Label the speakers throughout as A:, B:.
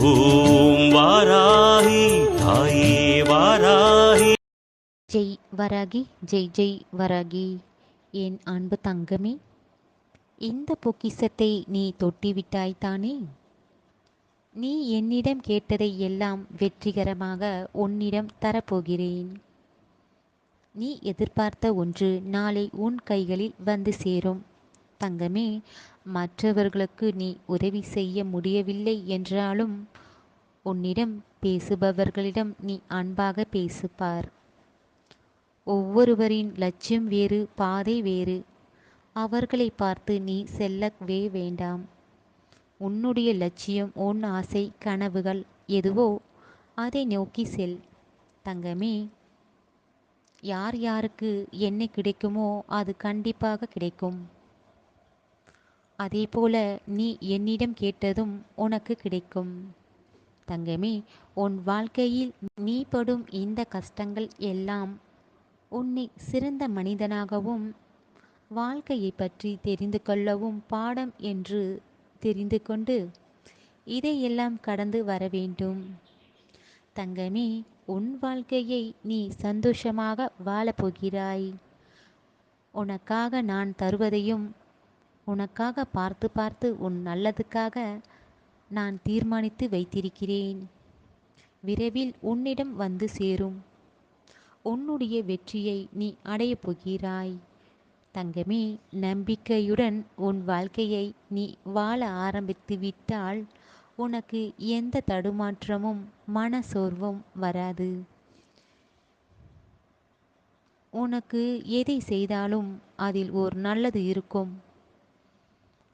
A: ஓம் வாராகி தாயே வாராகி.
B: ஜெய் வராகி ஜெய் ஜெய் வராகி. என் அன்பு தங்கமே இந்த பொக்கிஷத்தை நீ தொட்டிவிட்டாய்தானே நீ என்னிடம் கேட்டதை எல்லாம் வெற்றிகரமாக உன்னிடம் தரப்போகிறேன். நீ எதிர்பார்த்த ஒன்று நாளை உன் கைகளில் வந்து சேரும். தங்கமே மற்றவர்களுக்கு நீ உதவி செய்ய முடியவில்லை என்றாலும் உன்னிடம் பேசுபவர்களிடம் நீ அன்பாக பேசுப்பார். ஒவ்வொருவரின் லட்சியம் வேறு பாதை வேறு. அவர்களை பார்த்து நீ செல்லவே வேண்டாம். உன்னுடைய லட்சியம் உன் ஆசை கனவுகள் எதுவோ அதை நோக்கி செல். தங்கமே யார் யாருக்கு என்ன கிடைக்குமோ அது கண்டிப்பாக கிடைக்கும். அதேபோல நீ என்னிடம் கேட்டதும் உனக்கு கிடைக்கும். தங்கமே உன் வாழ்க்கையில் நீ படும் இந்த கஷ்டங்கள் எல்லாம் உன்னை சிறந்த மனிதனாகவும் வாழ்க்கையை பற்றி தெரிந்து கொள்ளவும் பாடம் என்று தெரிந்து கொண்டு இதையெல்லாம் கடந்து வர வேண்டும். தங்கமே உன் வாழ்க்கையை நீ சந்தோஷமாக வாழப்போகிறாய் உனக்காக நான் தருவதையும் உனக்காக பார்த்து பார்த்து உன் நல்லதுக்காக நான் தீர்மானித்து வைத்திருக்கிறேன். விரைவில் உன்னிடம் வந்து சேரும். உன்னுடைய வெற்றியை நீ அடையப் போகிறாய். தங்கமே நம்பிக்கையுடன் உன் வாழ்க்கையை நீ வாழ ஆரம்பித்து விட்டால் உனக்கு எந்த தடுமாற்றமும் மனசோர்வும் வராது. உனக்கு எதை செய்தாலும் அதில் ஒரு நல்லது இருக்கும்.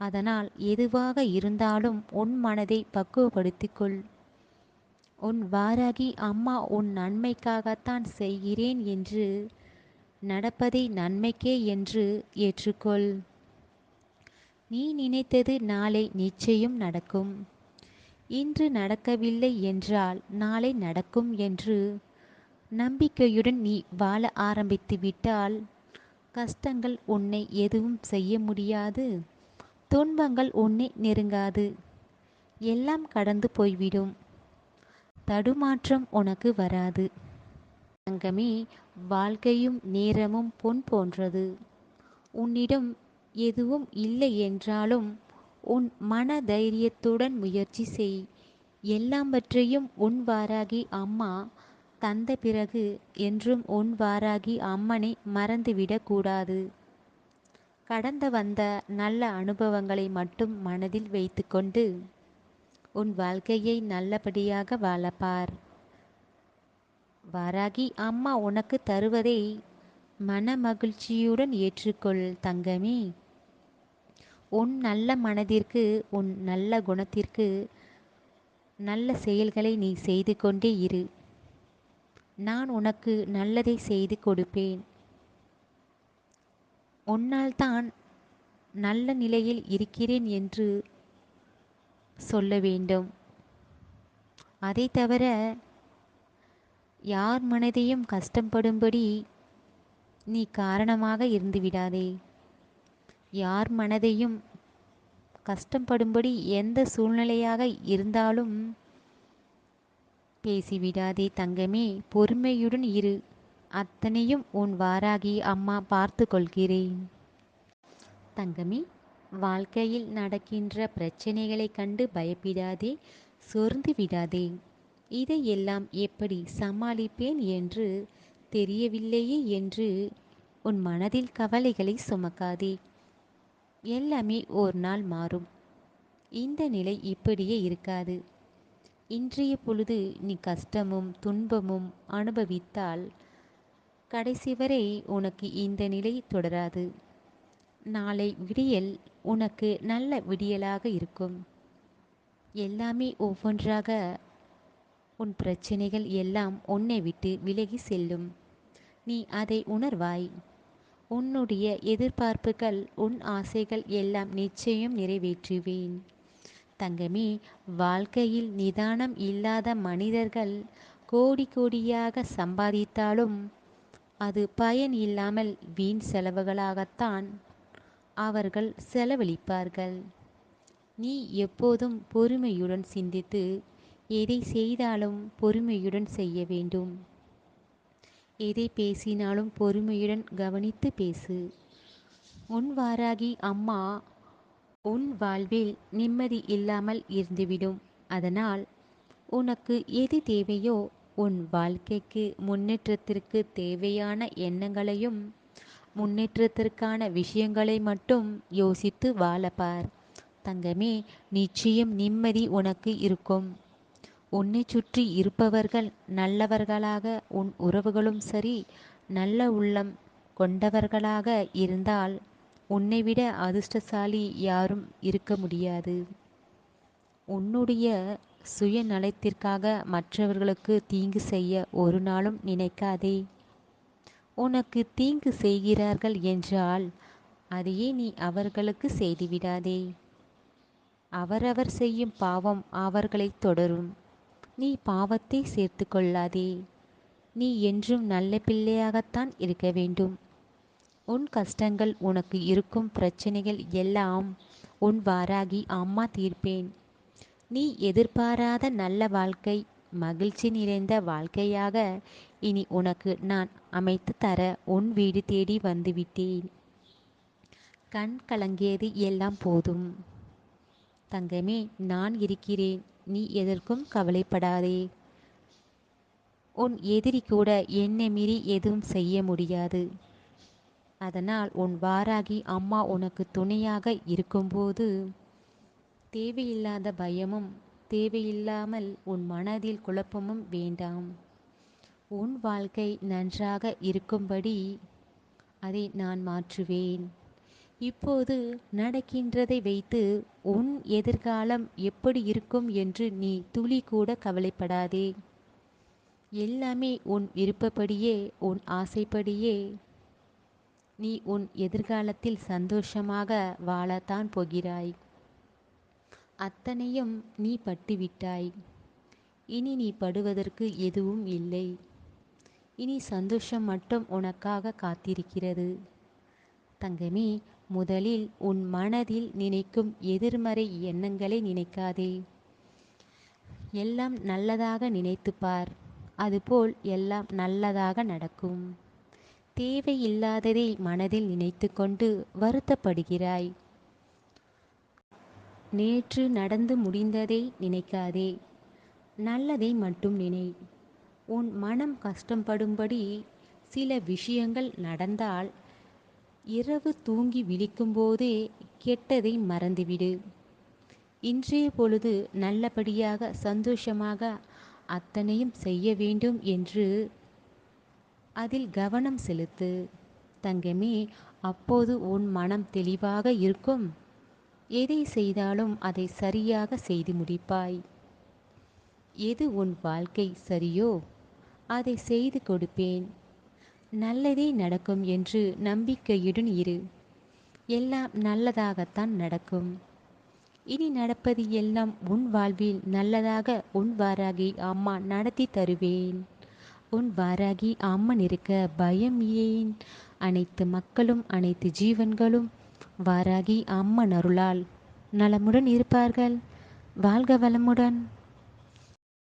B: அதனால் எதுவாக இருந்தாலும் உன் மனதை பக்குவப்படுத்திக்கொள். உன் வாராகி அம்மா உன் நன்மைக்காகத்தான் செய்கிறேன் என்று நடப்பதை நன்மைக்கே என்று ஏற்றுக்கொள். நீ நினைத்தது நாளை நிச்சயம் நடக்கும். இன்று நடக்கவில்லை என்றால் நாளை நடக்கும் என்று நம்பிக்கையுடன் நீ வாழ ஆரம்பித்து விட்டால் கஷ்டங்கள் உன்னை எதுவும் செய்ய முடியாது. துன்பங்கள் உன்னை நெருங்காது. எல்லாம் கடந்து போய்விடும். தடுமாற்றம் உனக்கு வராது. தங்கமே வாழ்க்கையும் நேரமும் பொன் போன்றது. உன்னிடம் எதுவும் இல்லை என்றாலும் உன் மன தைரியத்துடன் முயற்சி செய். எல்லாவற்றையும் உன் வாராகி அம்மா தந்த பிறகு என்றும் உன் வாராகி அம்மனை மறந்துவிடக்கூடாது கடந்து வந்த நல்ல அனுபவங்களை மட்டும் மனதில் வைத்துக்கொண்டு உன் வாழ்க்கையை நல்லபடியாக வாழப்பார். வாராகி அம்மா உனக்கு தருவதை மன மகிழ்ச்சியுடன் ஏற்றுக்கொள் தங்கமே. உன் நல்ல மனதிற்கு உன் நல்ல குணத்திற்கு நல்ல செயல்களை நீ செய்து கொண்டே இரு. நான் உனக்கு நல்லதை செய்து கொடுப்பேன். உன்னால் தான் நல்ல நிலையில் இருக்கிறேன் என்று சொல்ல வேண்டும். அதை தவிர யார் மனதையும் கஷ்டப்படும்படி நீ காரணமாக இருந்து விடாதே. யார் மனதையும் கஷ்டப்படும்படி எந்த சூழ்நிலையாக இருந்தாலும் பேசிவிடாதே தங்கமே. பொறுமையுடன் இரு. அத்தனையும் உன் வாராகி அம்மா பார்த்து கொள்கிறேன் தங்கமே வாழ்க்கையில் நடக்கின்ற பிரச்சனைகளை கண்டு பயப்படாதே சோர்ந்து விடாதே. இதையெல்லாம் எப்படி சமாளிப்பேன் என்று தெரியவில்லையே என்று உன் மனதில் கவலைகளை சுமக்காதே. எல்லாமே ஒரு நாள் மாறும். இந்த நிலை இப்படியே இருக்காது. இன்றைய பொழுது நீ கஷ்டமும் துன்பமும் அனுபவித்தால் கடைசி வரை உனக்கு இந்த நிலை தொடராது. நாளை விடியல் உனக்கு நல்ல விடியலாக இருக்கும். எல்லாமே ஒவ்வொன்றாக உன் பிரச்சனைகள் எல்லாம் உன்னை விட்டு விலகி செல்லும். நீ அதை உணர்வாய். உன்னுடைய எதிர்பார்ப்புகள் உன் ஆசைகள் எல்லாம் நிச்சயம் நிறைவேற்றுவேன். தங்கமே வாழ்க்கையில் நிதானம் இல்லாத மனிதர்கள் கோடி கோடியாக சம்பாதித்தாலும் அது பயன் இல்லாமல் வீண் செலவுகளாகத்தான் அவர்கள் செலவழிப்பார்கள். நீ எப்போதும் பொறுமையுடன் சிந்தித்து எதை செய்தாலும் பொறுமையுடன் செய்ய வேண்டும். எதை பேசினாலும் பொறுமையுடன் கவனித்து பேசு. உன் வாராகி அம்மா உன் வாழ்வில் நிம்மதி இல்லாமல் இருந்துவிடும். அதனால் உனக்கு எது தேவையோ உன் வாழ்க்கைக்கு முன்னேற்றத்திற்கு தேவையான எண்ணங்களையும் முன்னேற்றத்திற்கான விஷயங்களை மட்டும் யோசித்து வாழப்பார். தங்கமே நிச்சயம் நிம்மதி உனக்கு இருக்கும். உன்னை சுற்றி இருப்பவர்கள் நல்லவர்களாக உன் உறவுகளும் சரி நல்ல உள்ளம் கொண்டவர்களாக இருந்தால் உன்னை விட அதிர்ஷ்டசாலி யாரும் இருக்க முடியாது. உன்னுடைய சுயநலத்திற்காக மற்றவர்களுக்கு தீங்கு செய்ய ஒரு நாளும் நினைக்காதே. உனக்கு தீங்கு செய்கிறார்கள் என்றால் அதையே நீ அவர்களுக்கு செய்துவிடாதே. அவரவர் செய்யும் பாவம் அவர்களை தொடரும். நீ பாவத்தை சேர்த்து கொள்ளாதே. நீ என்றும் நல்ல பிள்ளையாகத்தான் இருக்க வேண்டும். உன் கஷ்டங்கள் உனக்கு இருக்கும் பிரச்சனைகள் எல்லாம் உன் வாராகி அம்மா தீர்ப்பேன். நீ எதிர்பாராத நல்ல வாழ்க்கை மகிழ்ச்சி நிறைந்த வாழ்க்கையாக இனி உனக்கு நான் அமைத்து தர உன் வீடு தேடி வந்துவிட்டேன். கண் கலங்கியது எல்லாம் போதும். தங்கமே நான் இருக்கிறேன். நீ எதற்கும் கவலைப்படாதே. உன் எதிரி கூட என்னை மீறி எதுவும் செய்ய முடியாது. அதனால் உன் வாராகி அம்மா உனக்கு துணையாக இருக்கும்போது தேவையில்லாத பயமும் தேவையில்லாமல் உன் மனதில் குழப்பமும் வேண்டாம். உன் வாழ்க்கை நன்றாக இருக்கும்படி அதை நான் மாற்றுவேன். இப்போது நடக்கின்றதை வைத்து உன் எதிர்காலம் எப்படி இருக்கும் என்று நீ துளி கூட கவலைப்படாதே. எல்லாமே உன் விருப்பப்படியே உன் ஆசைப்படியே. நீ உன் எதிர்காலத்தில் சந்தோஷமாக வாழத்தான் போகிறாய். அத்தனையும் நீ பட்டுவிட்டாய். இனி நீ படுவதற்கு எதுவும் இல்லை. இனி சந்தோஷம் மட்டும் உனக்காக காத்திருக்கிறது. தங்கமே முதலில் உன் மனதில் நினைக்கும் எதிர்மறை எண்ணங்களை நினைக்காதே. எல்லாம் நல்லதாக நினைத்துப்பார் அதுபோல் எல்லாம் நல்லதாக நடக்கும். தேவையில்லாததை மனதில் நினைத்து கொண்டு வருத்தப்படுகிறாய். நேற்று நடந்து முடிந்ததை நினைக்காதே. நல்லதை மட்டும் நினை. உன் மனம் கஷ்டப்படும்படி சில விஷயங்கள் நடந்தால் இரவு தூங்கி விழிக்கும்போதே கெட்டதை மறந்துவிடு. இன்றைய பொழுது நல்லபடியாக சந்தோஷமாக அத்தனையும் செய்ய வேண்டும் என்று அதில் கவனம் செலுத்து. தங்கமே அப்போது உன் மனம் தெளிவாக இருக்கும். எதை செய்தாலும் அதை சரியாக செய்து முடிப்பாய். எது உன் வாழ்க்கை சரியோ அதை செய்து கொடுப்பேன். நல்லதே நடக்கும் என்று நம்பிக்கையுடன் இரு. எல்லாம் நல்லதாகத்தான் நடக்கும். இனி நடப்பது எல்லாம் உன் வாழ்வில் நல்லதாக உன் வாராகி அம்மா நடத்தி தருவேன். உன் வாராகி அம்மன் இருக்க பயம் ஏன்? அனைத்து மக்களும் அனைத்து ஜீவன்களும் வாராகி அம்மன் அருளால். நலமுடன் இருப்பார்கள். வாழ்க வளமுடன்.